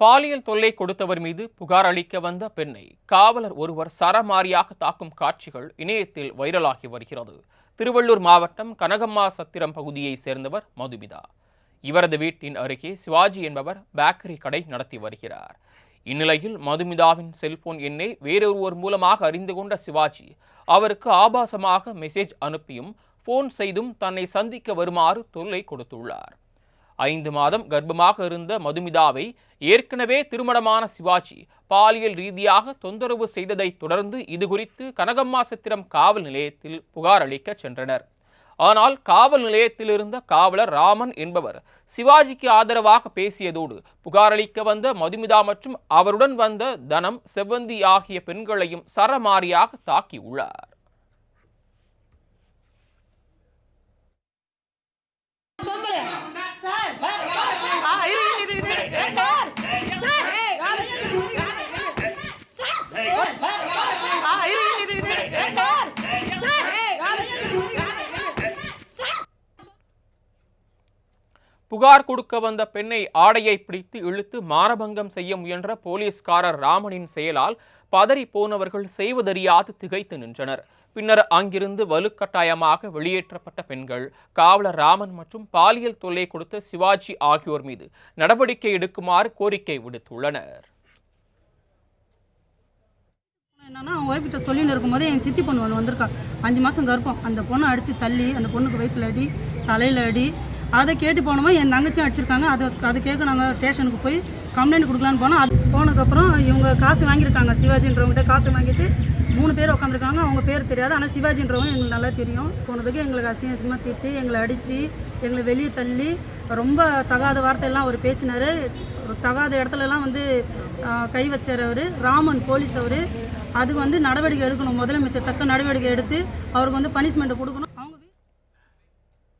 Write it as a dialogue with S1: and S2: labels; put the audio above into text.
S1: பாலியல் தொல்லை கொடுத்தவர் மீது புகார் அளிக்க வந்த பெண்ணை காவலர் ஒருவர் சரமாரியாக தாக்கும் காட்சிகள் இணையத்தில் வைரலாகி வருகிறது. திருவள்ளூர் மாவட்டம் கனகம்மா சத்திரம் பகுதியைச் சேர்ந்தவர் மதுமிதா. இவரது வீட்டின் அருகே சிவாஜி என்பவர் பேக்கரி கடை நடத்தி வருகிறார். இந்நிலையில் மதுமிதாவின் செல்போன் எண்ணை வேறொருவர் மூலமாக அறிந்து கொண்ட சிவாஜி அவருக்கு ஆபாசமாக மெசேஜ் அனுப்பியும் போன் செய்தும் தன்னை சந்திக்க வருமாறு தொல்லை கொடுத்துள்ளார். ஐந்து மாதம் கர்ப்பமாக இருந்த மதுமிதாவை ஏற்கனவே திருமணமான சிவாஜி பாலியல் ரீதியாக தொந்தரவு செய்ததை தொடர்ந்து இதுகுறித்து கனகம்மா சத்திரம் காவல் நிலையத்தில் புகார் அளிக்க சென்றனர். ஆனால் காவல் நிலையத்தில் இருந்த காவலர் ராமன் என்பவர் சிவாஜிக்கு ஆதரவாக பேசியதோடு புகாரளிக்க வந்த மதுமிதா மற்றும் அவருடன் வந்த தனம் செவ்வந்தி ஆகிய பெண்களையும் சரமாரியாக தாக்கியுள்ளார். புகார் கொடுக்க வந்த பெண்ணை ஆடையை பிடித்து இழுத்து மானபங்கம் செய்ய முயன்ற போலீஸ்காரர் ராமனின் செயலால் பதறி போனவர்கள் செய்வதறியாது திகைத்து நின்றனர். பின்னர் அங்கிருந்து வலுக்கட்டாயமாக வெளியேற்றப்பட்ட பெண்கள் காவலர் ராமன் மற்றும் பாலியல் தொல்லை கொடுத்த சிவாஜி ஆகியோர் மீது நடவடிக்கை எடுக்குமாறு கோரிக்கை விடுத்துள்ளனர்.
S2: என்னன்னா அவன் ஒய்ஃப்கிட்ட சொல்லிட்டு இருக்கும்போது என் சித்தி பொண்ணு ஒன்று வந்திருக்கா. அஞ்சு மாதம் கர்ப்பம். அந்த பொண்ணை அடித்து தள்ளி அந்த பொண்ணுக்கு வயிற்றுல அடி தலையில் அடி அதை கேட்டு போனோமா என் தங்கச்சியும் அடிச்சிருக்காங்க. அதை அதை கேட்க நாங்கள் ஸ்டேஷனுக்கு போய் கம்ப்ளைண்ட் கொடுக்கலான்னு போனோம். அது போனதுக்கப்புறம் இவங்க காசு வாங்கியிருக்காங்க சிவாஜின்றவங்ககிட்ட காசு வாங்கிட்டு மூணு பேர் உட்காந்துருக்காங்க. அவங்க பேர் தெரியாது. ஆனால் சிவாஜின்றவங்க எங்களுக்கு நல்லா தெரியும். போனதுக்கு எங்களுக்கு அசிங்க அசிங்கமாக திட்டி எங்களை அடித்து எங்களை வெளியே தள்ளி ரொம்ப தகாத வார்த்தையெல்லாம் அவர் பேசினார். தகாத இடத்துலலாம் வந்து கை வச்சார் அவர். ராமன் போலீஸ் அவர். அதுக்கு வந்து நடவடிக்கை எடுக்கணும். முதலமைச்சர் தக்க நடவடிக்கை எடுத்து அவருக்கு வந்து பனிஷ்மெண்ட்டை கொடுக்கணும்.